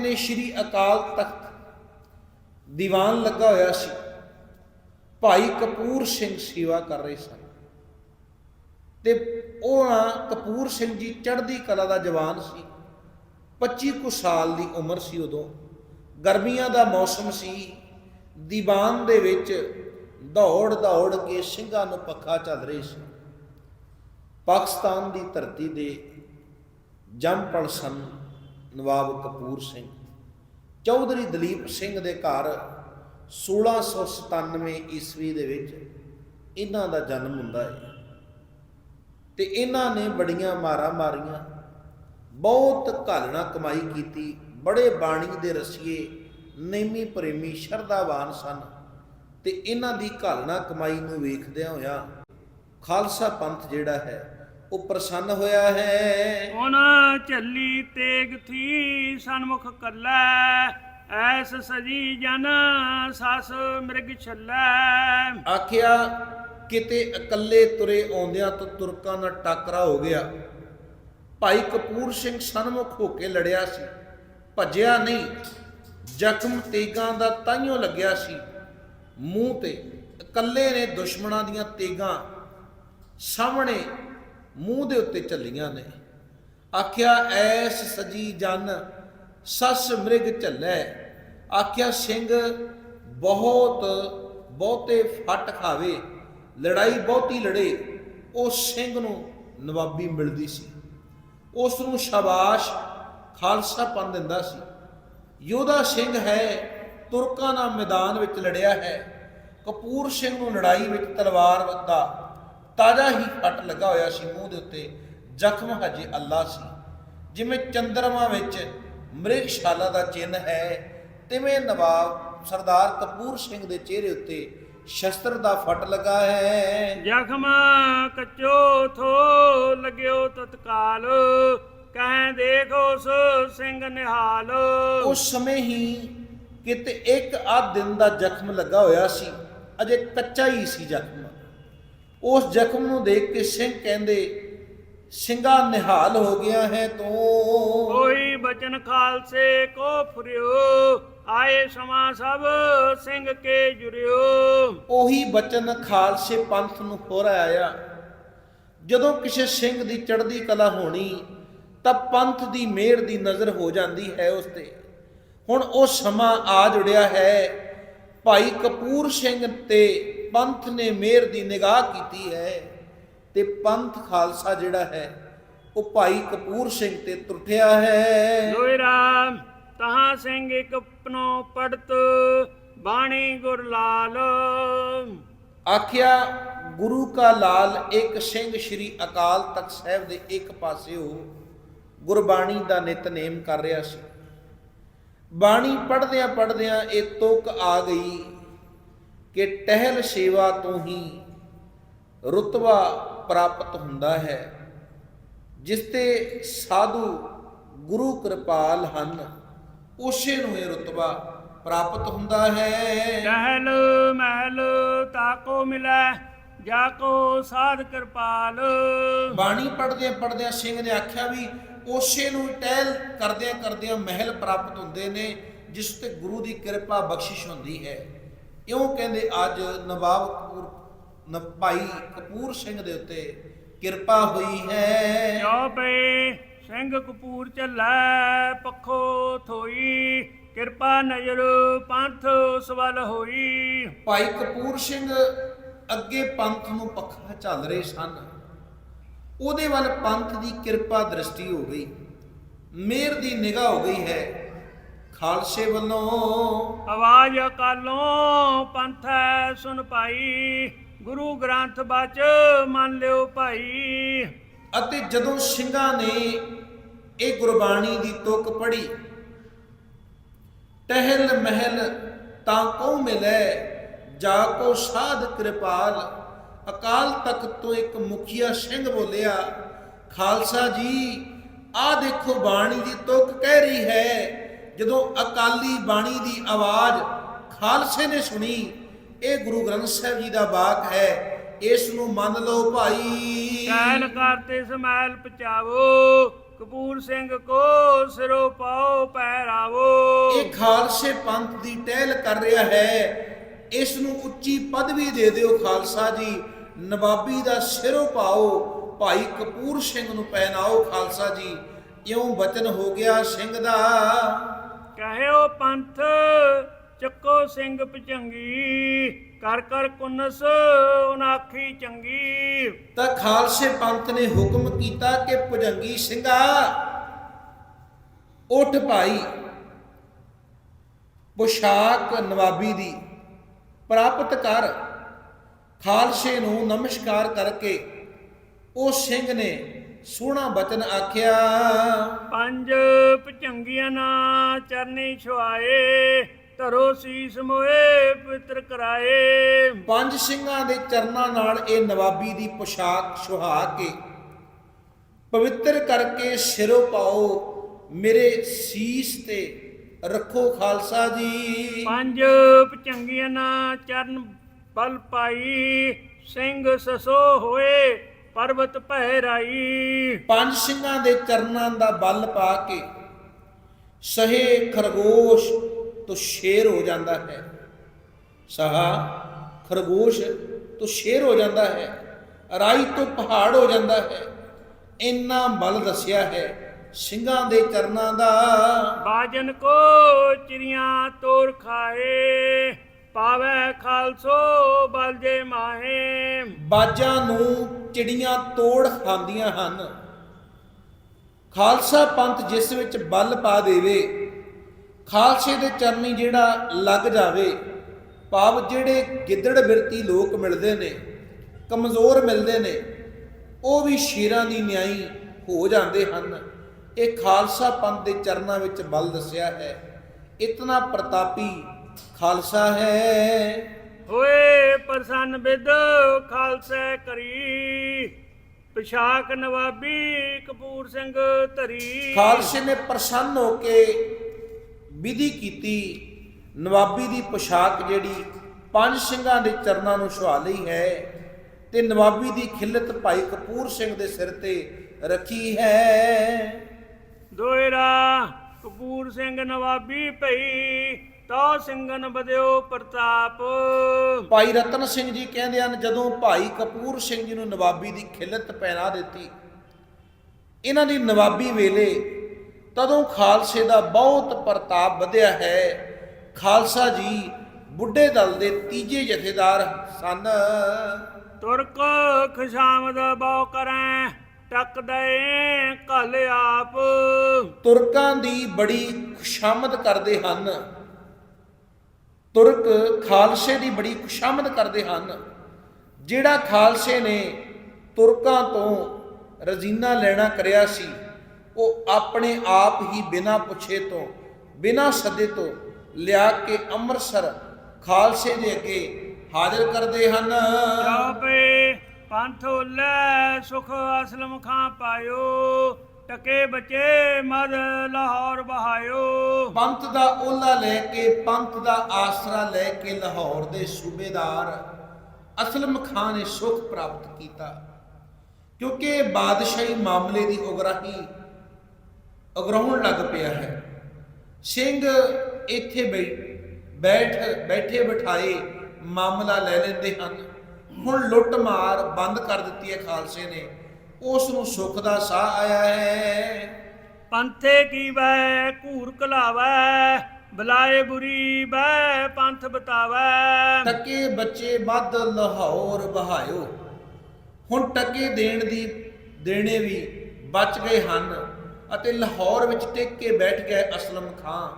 ਨੇ ਸ਼੍ਰੀ ਅਕਾਲ ਤਖਤ ਦੀਵਾਨ ਲੱਗਾ ਹੋਇਆ ਸੀ। ਭਾਈ ਕਪੂਰ ਸਿੰਘ ਸੇਵਾ ਕਰ ਰਹੇ ਸਨ। ਤੇ ਉਹਨਾਂ ਕਪੂਰ ਸਿੰਘ ਜੀ ਚੜ੍ਹਦੀ ਕਲਾ ਦਾ ਜਵਾਨ ਸੀ। 25 ਕੁ ਸਾਲ ਦੀ ਉਮਰ ਸੀ ਉਦੋਂ। ਗਰਮੀਆਂ ਦਾ ਮੌਸਮ ਸੀ। ਦੀਵਾਨ ਦੇ ਵਿੱਚ ਦੌੜ ਦੌੜ ਕੇ ਸਿੰਘਾਂ ਨੂੰ ਪੱਖਾ ਚੱਲ ਰਹੀ ਸੀ। ਪਾਕਿਸਤਾਨ ਦੀ ਧਰਤੀ ਦੇ ਜੰਮਪਲ ਸਨ। ਨਵਾਬ ਕਪੂਰ ਸਿੰਘ। ਚੌਧਰੀ ਦਲੀਪ ਸਿੰਘ ਦੇ ਘਰ 1697 ਈਸਵੀ ਦੇ ਵਿੱਚ ਇਹਨਾਂ ਦਾ ਜਨਮ ਹੁੰਦਾ ਹੈ। ਤੇ ਇਹਨਾਂ ਨੇ ਬੜੀਆਂ ਮਾਰਾਂ ਮਾਰੀਆਂ, ਬਹੁਤ ਘਾਲਣਾ ਕਮਾਈ ਕੀਤੀ, ਬੜੇ ਬਾਣੀ ਦੇ ਰਸੀਏ, ਨੇਮੀ ਪ੍ਰੇਮੀ ਸ਼ਰਧਾਵਾਨ ਸਨ ਤੇ ਇਹਨਾਂ ਦੀ ਘਾਲਣਾ ਕਮਾਈ ਨੂੰ ਵੇਖਦਿਆਂ ਹੋਇਆ ਖਾਲਸਾ ਪੰਥ ਜਿਹੜਾ ਹੈ ਉਹ ਪ੍ਰਸੰਨ ਹੋਇਆ ਹੈ। ਹੁਣ ਚੱਲੀ ਤੇਗ ਥੀ ਸਨਮੁਖ ਕੱਲੈ ਐਸ ਸਜੀ ਜਨ ਸਸ ਮਿਰਗ ਛੱਲੈ। ਆਖਿਆ ਕਿਤੇ ਇਕੱਲੇ ਤੁਰੇ ਆਉਂਦਿਆਂ ਤੋਂ ਤੁਰਕਾਂ ਨਾਲ ਟਾਕਰਾ ਹੋ ਗਿਆ। ਭਾਈ ਕਪੂਰ ਸਿੰਘ ਸਨਮੁਖ ਹੋ ਕੇ ਲੜਿਆ ਸੀ। ਭੱਜਿਆ ਨਹੀਂ ਜ਼ਖਮ ਤੇਗਾਂ ਦਾ ਤਾਈਓ ਲੱਗਿਆ ਸੀ। ਮੂੰਹ ਤੇ ਇਕੱਲੇ ਨੇ ਦੁਸ਼ਮਣਾਂ ਦੀਆਂ ਤੇਗਾਂ ਸਾਹਮਣੇ ਮੂੰਹ ਦੇ ਉੱਤੇ ਝੱਲੀਆਂ ਨੇ। ਆਖਿਆ, ਐਸ ਸਜੀ ਜਨ, ਸਸ ਮ੍ਰਿਗ ਝੱਲੈ। ਆਖਿਆ ਸਿੰਘ ਬਹੁਤ, ਬਹੁਤੇ ਫੱਟ ਖਾਵੇ। ਲੜਾਈ ਬਹੁਤੀ ਲੜੇ, ਉਸ ਸਿੰਘ ਨੂੰ ਨਵਾਬੀ ਮਿਲਦੀ ਸੀ। ਉਸ ਨੂੰ ਸ਼ਾਬਾਸ਼ ਖਾਲਸਾ ਪੰਨ ਦਿੰਦਾ ਸੀ। ਯੋਧਾ ਸਿੰਘ ਹੈ, ਤੁਰਕਾਂ ਨਾਲ ਮੈਦਾਨ ਵਿੱਚ ਲੜਿਆ ਹੈ। ਕਪੂਰ ਸਿੰਘ ਨੂੰ ਲੜਾਈ ਵਿੱਚ ਤਲਵਾਰ ਦਾ ਤਾਜ਼ਾ ਹੀ ਫੱਟ ਲੱਗਾ ਹੋਇਆ ਸੀ ਮੂੰਹ ਦੇ ਉੱਤੇ। ਜ਼ਖਮ ਹਜੇ ਅੱਲਾ ਸੀ। ਜਿਵੇਂ ਚੰਦਰਮਾ ਵਿੱਚ ਮ੍ਰਿਗਸ਼ਾਲਾ ਦਾ ਚਿੰਨ ਹੈ ਤਿਵੇਂ ਨਵਾਬ ਸਰਦਾਰ ਕਪੂਰ ਸਿੰਘ ਦੇ ਚਿਹਰੇ ਉੱਤੇ ਸ਼ਸਤਰ ਦਾ ਫੱਟ ਲੱਗਾ ਹੈ। ਜ਼ਖਮ ਕੱਚੋ ਥੋ ਲਗਿਓ ਤਤਕਾਲ ਕਹਿ ਦੇਖੋ ਉਸ ਸਿੰਘ ਨਿਹਾਲ। ਉਸ ਸਮੇਂ ਹੀ ਕਿਤੇ ਇੱਕ ਆ ਦਿਨ ਦਾ ਜ਼ਖਮ ਲੱਗਾ ਹੋਇਆ ਸੀ। ਅਜੇ ਕੱਚਾ ਹੀ ਸੀ ਜ਼ਖਮ। ਉਸ ਜ਼ਖਮ ਨੂੰ ਦੇਖ ਕੇ ਸਿੰਘ ਕਹਿੰਦੇ ਸਿੰਘਾ ਨਿਹਾਲ ਹੋ ਗਿਆ ਹੈ ਤੂੰ। ਕੋਈ ਬਚਨ ਖਾਲਸੇ ਕੋ ਫੁਰਿਓ ਆਏ ਸਮਾਂ ਸਭ ਸਿੰਘ ਕੇ ਜੁਰਿਓ। ਉਹੀ ਬਚਨ ਖਾਲਸੇ ਪੰਥ ਨੂੰ ਹੋਰ ਆਇਆ ਜਦੋਂ ਕਿਸੇ ਸਿੰਘ ਦੀ ਚੜ੍ਹਦੀ ਕਲਾ ਹੋਣੀ ਤਾਂ ਪੰਥ ਦੀ ਮਿਹਰ ਦੀ ਨਜ਼ਰ ਹੋ ਜਾਂਦੀ ਹੈ ਉਸ ਤੇ। ਹੁਣ ਉਹ ਸਮਾਂ ਆ ਜੁੜਿਆ ਹੈ ਭਾਈ ਕਪੂਰ ਸਿੰਘ ਤੇ ਪੰਥ ਨੇ ਮਿਹਰ ਦੀ ਨਿਗਾਹ ਕੀਤੀ ਹੈ ਤੇ ਪੰਥ ਖਾਲਸਾ ਜਿਹੜਾ ਹੈ ਉਹ ਭਾਈ ਕਪੂਰ ਸਿੰਘ ਤੇ ਤੁਰਠਿਆ ਹੈ। ਲੋਇ ਰਾਮ ਤਹਾਂ ਸਿੰਘ ਇਕ ਪਨੋ ਪੜਤ ਬਾਣੀ ਗੁਰ ਲਾਲ। ਆਖਿਆ ਗੁਰੂ ਕਾ ਲਾਲ ਇੱਕ ਸਿੰਘ ਸ੍ਰੀ ਅਕਾਲ ਤਖਤ ਸਾਹਿਬ ਦੇ ਇੱਕ ਪਾਸਿਓ ਗੁਰਬਾਣੀ ਦਾ ਨਿਤਨੇਮ ਕਰ ਰਿਹਾ ਸੀ। ਬਾਣੀ ਪੜ੍ਹਦਿਆਂ ਪੜ੍ਹਦਿਆਂ ਇਹ ਤੁਕ ਆ ਗਈ। ਕਿ ਟਹਿਲ ਸੇਵਾ ਤੋਂ ਹੀ ਰੁਤਬਾ ਪ੍ਰਾਪਤ ਹੁੰਦਾ ਹੈ ਜਿਸ ਤੇ ਸਾਧੂ ਗੁਰੂ ਕਿਰਪਾਲ ਹਨ ਉਸੇ ਨੂੰ ਇਹ ਰੁਤਬਾ ਪ੍ਰਾਪਤ ਹੁੰਦਾ ਹੈ। ਟਹਿਲ ਮਹਿਲ ਤਾਕੋ ਮਿਲੈ ਜਾ ਕੋ ਸਾਧ ਕਿਰਪਾਲ। ਬਾਣੀ ਪੜਦਿਆਂ ਪੜਦਿਆਂ ਸਿੰਘ ਨੇ ਆਖਿਆ ਵੀ ਉਸੇ ਨੂੰ ਟਹਿਲ ਕਰਦਿਆਂ ਕਰਦਿਆਂ ਮਹਿਲ ਪ੍ਰਾਪਤ ਹੁੰਦੇ ਨੇ ਜਿਸ ਤੇ ਗੁਰੂ ਦੀ ਕਿਰਪਾ ਬਖਸ਼ਿਸ਼ ਹੁੰਦੀ ਹੈ। ਇਉਂ ਕਹਿੰਦੇ ਅੱਜ ਨਵਾਬ ਕਪੂਰ ਭਾਈ ਕਪੂਰ ਸਿੰਘ ਦੇ ਉੱਤੇ ਕਿਰਪਾ ਹੋਈ ਹੈ? ਜੋ ਪਏ ਸਿੰਘ ਕਪੂਰ ਚੱਲੈ ਪੱਖੋ ਥੋਈ ਕਿਰਪਾ ਨਜ਼ਰ ਪੰਥ ਉਸ ਵੱਲ ਹੋਈ। ਭਾਈ ਕਪੂਰ ਸਿੰਘ ਅੱਗੇ ਪੰਥ ਨੂੰ ਪੱਖਾ ਚੱਲ ਰਹੇ ਸਨ। ਉਹਦੇ ਵੱਲ ਪੰਥ ਦੀ ਕਿਰਪਾ ਦ੍ਰਿਸ਼ਟੀ ਹੋ ਗਈ। ਮਿਹਰ ਦੀ ਨਿਗਾਹ ਹੋ ਗਈ ਹੈ। ਖਾਲਸੇ ਵੱਲੋਂ ਆਵਾਜ਼ ਅਕਾਲੋਂ ਪੰਥੈ ਸੁਨ ਪਾਈ ਗੁਰੂ ਗ੍ਰੰਥ ਬਚ ਮੰਨ ਲਿਓ ਭਾਈ। ਅਤੇ ਜਦੋਂ ਸਿੰਘਾਂ ਨੇ ਇਹ ਗੁਰਬਾਣੀ ਦੀ ਤੁਕ ਪੜ੍ਹੀ ਟਹਿਲ ਮਹਿਲ ਤਾਂ ਕੋ ਮਿਲੈ ਜਾ ਕੋ ਸਾਧ ਕਿਰਪਾਲ ਅਕਾਲ ਤਖਤ ਤੋਂ ਇੱਕ ਮੁਖੀਆ ਸਿੰਘ ਬੋਲਿਆ ਖਾਲਸਾ ਜੀ ਆਹ ਦੇਖੋ ਬਾਣੀ ਦੀ ਤੁਕ ਕਹਿ ਰਹੀ ਹੈ। ਜਦੋਂ ਅਕਾਲੀ ਬਾਣੀ ਦੀ ਆਵਾਜ਼ ਖਾਲਸੇ ਨੇ ਸੁਣੀ ਇਹ ਗੁਰੂ ਗ੍ਰੰਥ ਸਾਹਿਬ ਜੀ ਦਾ ਬਾਕ ਹੈ ਇਸ ਨੂੰ ਮੰਨ ਲਓ ਭਾਈ। ਕਹਿਣ ਕਰਤੇ ਸਮੈਲ ਪਚਾਵੋ ਕਪੂਰ ਸਿੰਘ ਕੋ ਸਿਰੋ ਪਾਓ ਪਹਿਰਾਵੋ ਇਹ ਖਾਲਸੇ ਪੰਥ ਦੀ ਟਹਿਲ ਕਰ ਰਿਹਾ ਹੈ ਇਸ ਨੂੰ ਉੱਚੀ ਪਦਵੀ ਦੇ ਦਿਓ ਖਾਲਸਾ ਜੀ ਨਵਾਬੀ ਦਾ ਸਿਰੋਂ ਪਾਓ ਭਾਈ ਕਪੂਰ ਸਿੰਘ ਨੂੰ ਪਹਿਨਾਓ ਖਾਲਸਾ ਜੀ ਇਉਂ ਬਚਨ ਹੋ ਗਿਆ ਸਿੰਘ ਦਾ। ਕਹਿਓ ਪੰਥ, ਚੱਕੋ ਸਿੰਘ ਭਜੰਗੀ, ਕਰ ਕਰ ਕੁਨਸ ਉਨਾਖੀ ਚੰਗੀ। ਤਾਂ ਖਾਲਸੇ ਪੰਥ ਨੇ ਹੁਕਮ ਕੀਤਾ ਕਿ ਭੁਜੰਗੀ ਸਿੰਘਾ, ਉੱਠ ਭਾਈ, ਪੁਸ਼ਾਕ ਨਵਾਬੀ ਦੀ ਪ੍ਰਾਪਤ ਕਰ। ਖਾਲਸੇ ਨੂੰ ਨਮਸਕਾਰ ਕਰਕੇ ਉਹ ਸਿੰਘ ਨੇ ਸੋਹਣਾ ਬਚਨ ਆਖਿਆ। ਪੰਜ ਭਜੰਗੀਆਂ ਨਾ ਚਰਨੀ ਛੁਆਏ ਧਰੋ ਸੀਸ ਮੋਏ ਪਵਿੱਤਰ ਕਰਾਏ। ਪੰਜ ਸਿੰਘਾਂ ਦੇ ਚਰਨਾਂ ਨਾਲ ਇਹ ਨਵਾਬੀ ਦੀ ਪੁਸ਼ਾਕ ਸੁਹਾ ਕੇ ਪਵਿੱਤਰ ਕਰਕੇ ਸਿਰੋਂ ਪਾਓ ਮੇਰੇ ਸੀਸ ਤੇ ਰੱਖੋ ਖਾਲਸਾ ਜੀ। ਪੰਜ ਭਜੰਗੀਆਂ ਨਾ ਚਰਨ ਬਲ ਪਾਈ ਸਿੰਘ ਸਸੋ ਹੋਏ ਪਰਬਤ ਭੈ ਰਾਈ ਪੰਜ ਸਿੰਘਾਂ ਦੇ ਚਰਨਾਂ ਦਾ ਬਲ ਪਾ ਕੇ ਸਹੇ ਖਰਗੋਸ਼ ਤੋਂ ਸ਼ੇਰ ਹੋ ਜਾਂਦਾ ਹੈ। ਸਹਾ ਖਰਗੋਸ਼ ਤੋਂ ਸ਼ੇਰ ਹੋ ਜਾਂਦਾ ਹੈ ਰਾਈ ਤੋਂ ਪਹਾੜ ਹੋ ਜਾਂਦਾ ਹੈ। ਇੰਨਾ ਬਲ ਦੱਸਿਆ ਹੈ ਸਿੰਘਾਂ ਦੇ ਚਰਨਾਂ ਦਾ। ਬਾਜਨ ਕੋ ਚਿੜੀਆਂ ਤੋਰ ਖਾਏ। ਪਾਵੇ ਖਾਲਸੋ, ਬਲ ਮਾਹੇ। ਬਾਜਾਂ ਨੂੰ ਚਿੜੀਆਂ ਤੋੜ ਖਾਂਦੀਆਂ ਹਨ। ਖਾਲਸਾ ਪੰਥ ਜਿਸ ਵਿੱਚ ਬਲ ਪਾ ਦੇਵੇ, ਖਾਲਸੇ ਦੇ ਚਰਨੀ ਜਿਹੜਾ ਲੱਗ ਜਾਵੇ, ਭਾਵ ਜਿਹੜੇ ਗਿੱਦੜ ਬਿਰਤੀ ਲੋਕ ਮਿਲਦੇ ਨੇ, ਕਮਜ਼ੋਰ ਮਿਲਦੇ ਨੇ, ਉਹ ਵੀ ਸ਼ੇਰਾਂ ਦੀ ਨਿਆਈ ਹੋ ਜਾਂਦੇ ਹਨ। ਇਹ ਖਾਲਸਾ ਪੰਥ ਦੇ ਚਰਨਾਂ ਵਿੱਚ ਬਲ ਦੱਸਿਆ ਹੈ। ਇਤਨਾ ਪ੍ਰਤਾਪੀ ਖਾਲਸਾ ਹੈ। ਹੋਏ ਪ੍ਰਸੰਨ ਬਿਦ ਖਾਲਸਾ ਕਰੀ। ਪਿਸ਼ਾਕ ਨਵਾਬੀ ਕਪੂਰ ਸਿੰਘ ਧਰੀ। ਖਾਲਸੇ ਨੇ ਪ੍ਰਸੰਨ ਹੋ ਕੇ ਵਿਧੀ ਕੀਤੀ ਨਵਾਬੀ ਦੀ ਪੋਸ਼ਾਕ ਜਿਹੜੀ ਪੰਜ ਸਿੰਘਾਂ ਦੇ ਚਰਨਾਂ ਨੂੰ ਸੁਹਾ ਲਈ ਹੈ ਤੇ ਨਵਾਬੀ ਦੀ ਖਿਲਤ ਭਾਈ ਕਪੂਰ ਸਿੰਘ ਦੇ ਸਿਰ ਤੇ ਰੱਖੀ ਹੈ। ਦੋਇਰਾ ਕਪੂਰ ਸਿੰਘ ਨਵਾਬੀ ਭਈ ਤੋ ਸਿੰਘਨ ਬਦਿਓ ਪ੍ਰਤਾਪ। ਭਾਈ ਰਤਨ ਸਿੰਘ ਜੀ ਕਹਿੰਦੇ ਹਨ ਜਦੋਂ ਭਾਈ ਕਪੂਰ ਸਿੰਘ ਜੀ ਨੂੰ ਨਵਾਬੀ ਦੀ ਖਿਲਤ ਪਹਿਨਾ ਦਿੱਤੀ ਇਹਨਾਂ ਦੀ ਨਵਾਬੀ ਵੇਲੇ ਤਦੋਂ ਖਾਲਸੇ ਦਾ ਬਹੁਤ ਪ੍ਰਤਾਪ ਵਧਿਆ ਹੈ। ਖਾਲਸਾ ਜੀ ਬੁੱਢੇ ਦਲ ਦੇ ਤੀਜੇ ਜਥੇਦਾਰ ਸਨ। ਤੁਰਕ ਖਸ਼ਾਮਦ ਬਉ ਕਰੈ ਟੱਕ ਦੇ ਕਲ ਆਪ। ਤੁਰਕਾਂ ਦੀ ਬੜੀ ਖੁਸ਼ਾਮਦ ਕਰਦੇ ਹਨ। ਤੁਰਕ ਖਾਲਸੇ ਦੀ ਬੜੀ ਖੁਸ਼ਾਮਦ ਕਰਦੇ ਹਨ। ਜਿਹੜਾ ਖਾਲਸੇ ਨੇ ਤੁਰਕਾਂ ਤੋਂ ਰਜ਼ੀਨਾ ਲੈਣਾ ਕਰਿਆ ਸੀ, ਉਹ ਆਪਣੇ ਆਪ ਹੀ ਬਿਨਾਂ ਪੁੱਛੇ ਤੋਂ, ਬਿਨਾਂ ਸੱਦੇ ਤੋਂ ਲਿਆ ਕੇ ਅੰਮ੍ਰਿਤਸਰ ਖਾਲਸੇ ਦੇ ਅੱਗੇ ਹਾਜ਼ਰ ਕਰਦੇ ਹਨ। ਜਾਪੇ ਪੰਥ ਲੈ ਸੁਖ ਅਸਲਮ ਖਾਂ ਪਾਇਓ। ਟਕੇ ਬਚੇ ਮਦ ਲਾਹੌਰ ਬਹਾਇਓ ਪੰਥ ਦਾ ਓਲਾ ਲੈ ਕੇ, ਪੰਥ ਦਾ ਆਸਰਾ ਲੈ ਕੇ ਲਾਹੌਰ ਦੇ ਸੂਬੇਦਾਰ ਅਸਲਮ ਖਾਨ ਨੇ ਸੁਖ ਪ੍ਰਾਪਤ ਕੀਤਾ। ਕਿਉਂਕਿ ਬਾਦਸ਼ਾਹੀ ਮਾਮਲੇ ਦੀ ਉਗਰਾਹੀ ਉਗਰਾਉਣ ਲੱਗ ਪਿਆ ਹੈ। ਸਿੰਘ ਇੱਥੇ ਬੈ- ਬੈਠ, ਬੈਠੇ ਬਿਠਾਏ ਮਾਮਲਾ ਲੈ ਲੈਂਦੇ ਹਨ। ਹੁਣ ਲੁੱਟ ਮਾਰ ਬੰਦ ਕਰ ਦਿੱਤੀ ਹੈ ਖਾਲਸੇ ਨੇ। ਉਸ ਨੂੰ ਸੁੱਖ ਦਾ ਸਾਹ ਆਇਆ ਹੈ। ਪੰਥੇ ਕੀ ਵੈ ਘੂਰ ਕਲਾਵੈ ਬਲਾਏ ਬੁਰੀ ਬੈ ਪੰਥ ਬਤਾਵੈ। ਟਕੇ ਬੱਚੇ ਵੱਧ ਲਾਹੌਰ ਬਹਾਇਓ। ਹੁਣ ਟਕੇ ਦੇਣ ਦੀ ਦੇਣੇ ਵੀ ਬਚ ਗਏ ਹਨ ਅਤੇ ਲਾਹੌਰ ਵਿੱਚ ਟਿਕ ਕੇ ਬੈਠ ਗਏ ਅਸਲਮ ਖਾਂ।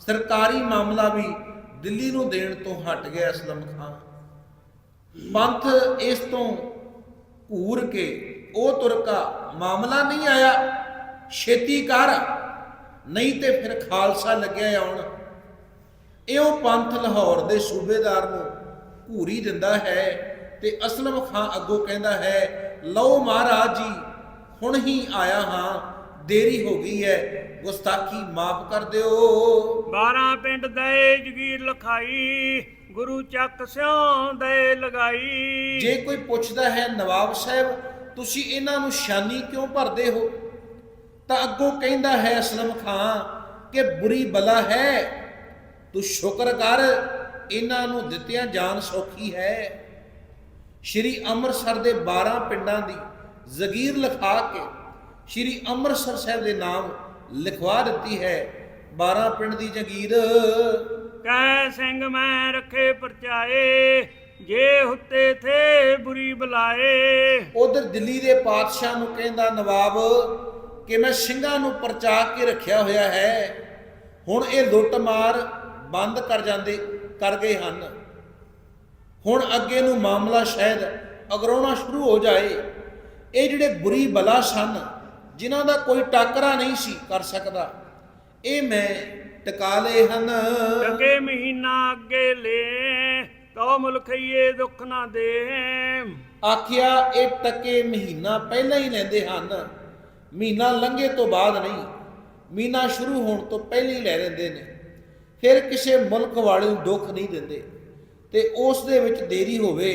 ਸਰਕਾਰੀ ਮਾਮਲਾ ਵੀ ਦਿੱਲੀ ਨੂੰ ਦੇਣ ਤੋਂ ਹਟ ਗਿਆ ਅਸਲਮ ਖਾਂ। ਪੰਥ ਇਸ ਤੋਂ ਘੂਰ ਕੇ ਉਹ ਤੁਰਕਾ ਮਾਮਲਾ ਨਹੀਂ ਆਇਆ। ਛੇਤੀ ਕਰ ਨਹੀਂ ਤੇ ਫਿਰ ਖਾਲਸਾ ਲੱਗਿਆ ਆਉਣ। ਇਉਂ ਪੰਥ ਲਾਹੌਰ ਦੇ ਸੂਬੇਦਾਰ ਨੂੰ ਘੂਰੀ ਦਿੰਦਾ ਹੈ ਤੇ ਅਸਲਮ ਖਾਂ ਅੱਗੋਂ ਕਹਿੰਦਾ ਹੈ ਲਓ ਮਹਾਰਾਜ ਜੀ ਹੁਣ ਹੀ ਆਇਆ ਹਾਂ ਦੇਰੀ ਹੋ ਗਈ ਹੈ ਗੁਸਤਾਖੀ ਮਾਫ ਕਰ ਦਿਓ। 12 ਪਿੰਡ ਦੇ ਜਗੀਰ ਲਖਾਈ ਗੁਰੂ ਚੱਕ ਸਿਉ ਦੇ ਲਗਾਈ। ਜੇ ਕੋਈ ਪੁੱਛਦਾ ਹੈ ਨਵਾਬ ਸਾਹਿਬ ਤੁਸੀਂ ਇਹਨਾਂ ਨੂੰ ਸ਼ਾਨੀ ਕਿਉਂ ਭਰਦੇ ਹੋ? ਤਾਂ ਅੱਗੋਂ ਕਹਿੰਦਾ ਹੈ ਅਸਲਮ ਖਾਂ ਕਿ ਬੁਰੀ ਬਲਾ ਹੈ। ਤੂੰ ਸ਼ੁਕਰ ਕਰ, ਇਹਨਾਂ ਨੂੰ ਦਿੱਤਿਆਂ ਜਾਨ ਸੌਖੀ ਹੈ। ਸ਼੍ਰੀ ਅੰਮ੍ਰਿਤਸਰ ਦੇ 12 ਪਿੰਡਾਂ ਦੀ ਜ਼ਗੀਰ ਲਿਖਾ ਕੇ ਸ਼੍ਰੀ ਅੰਮ੍ਰਿਤਸਰ ਸਾਹਿਬ ਦੇ ਨਾਮ ਲਿਖਵਾ ਦਿੱਤੀ ਹੈ। 12 ਪਿੰਡ ਦੀ ਜ਼ਗੀਰ। ਕੈ ਸਿੰਘ ਮੈਂ ਰੱਖੇ ਪਰਚਾਏ ਜੇ ਹੁੱਤੇ ਥੇ ਬੁਰੀ ਬਲਾਏ। ਉਧਰ ਦਿੱਲੀ ਦੇ ਪਾਤਸ਼ਾਹ ਨੂੰ ਕਹਿੰਦਾ ਨਵਾਬ ਕਿ ਮੈਂ ਸਿੰਘਾਂ ਨੂੰ ਪਰਚਾ ਕੇ ਰੱਖਿਆ ਹੋਇਆ ਹੈ। ਹੁਣ ਇਹ ਲੁੱਟ ਮਾਰ ਬੰਦ ਕਰ ਜਾਂਦੇ ਕਰ ਗਏ ਹਨ। ਹੁਣ ਅੱਗੇ ਨੂੰ ਮਾਮਲਾ ਸ਼ਾਇਦ ਅਗਰਾਉਣਾ ਸ਼ੁਰੂ ਹੋ ਜਾਏ। ਇਹ ਜਿਹੜੇ ਬੁਰੀ ਬਲਾ ਸਨ ਜਿਨ੍ਹਾਂ ਦਾ ਕੋਈ ਟਾਕਰਾ ਨਹੀਂ ਸੀ ਕਰ ਸਕਦਾ ਇਹ ਮੈਂ ਟਿਕਾ ਲਏ ਹਨ। ਟਕੇ ਮਹੀਨਾ ਅੱਗੇ ਲੈ ਕਉ ਮੁਲਖਈਏ ਦੁੱਖ ਨਾ ਦੇ ਆਖਿਆ, ਇਹ ਟਕੇ ਮਹੀਨਾ ਪਹਿਲਾਂ ਹੀ ਲੈਂਦੇ ਹਨ। ਮਹੀਨਾ ਲੰਘੇ ਤੋਂ ਬਾਅਦ ਨਹੀਂ, ਮਹੀਨਾ ਸ਼ੁਰੂ ਹੋਣ ਤੋਂ ਪਹਿਲਾਂ ਹੀ ਲੈ ਲੈਂਦੇ ਨੇ। ਫਿਰ ਕਿਸੇ ਮੁਲਕ ਵਾਲੇ ਨੂੰ ਦੁੱਖ ਨਹੀਂ ਦਿੰਦੇ ਤੇ ਉਸ ਦੇ ਵਿੱਚ ਦੇਰੀ ਹੋਵੇ,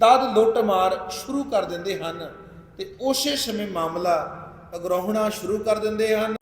ਤਦ ਲੁੱਟ ਮਾਰ ਸ਼ੁਰੂ ਕਰ ਦਿੰਦੇ ਹਨ ਤੇ ਉਸੇ ਸਮੇਂ ਮਾਮਲਾ ਅਗਰਾਉਣਾ ਸ਼ੁਰੂ ਕਰ ਦਿੰਦੇ ਹਨ।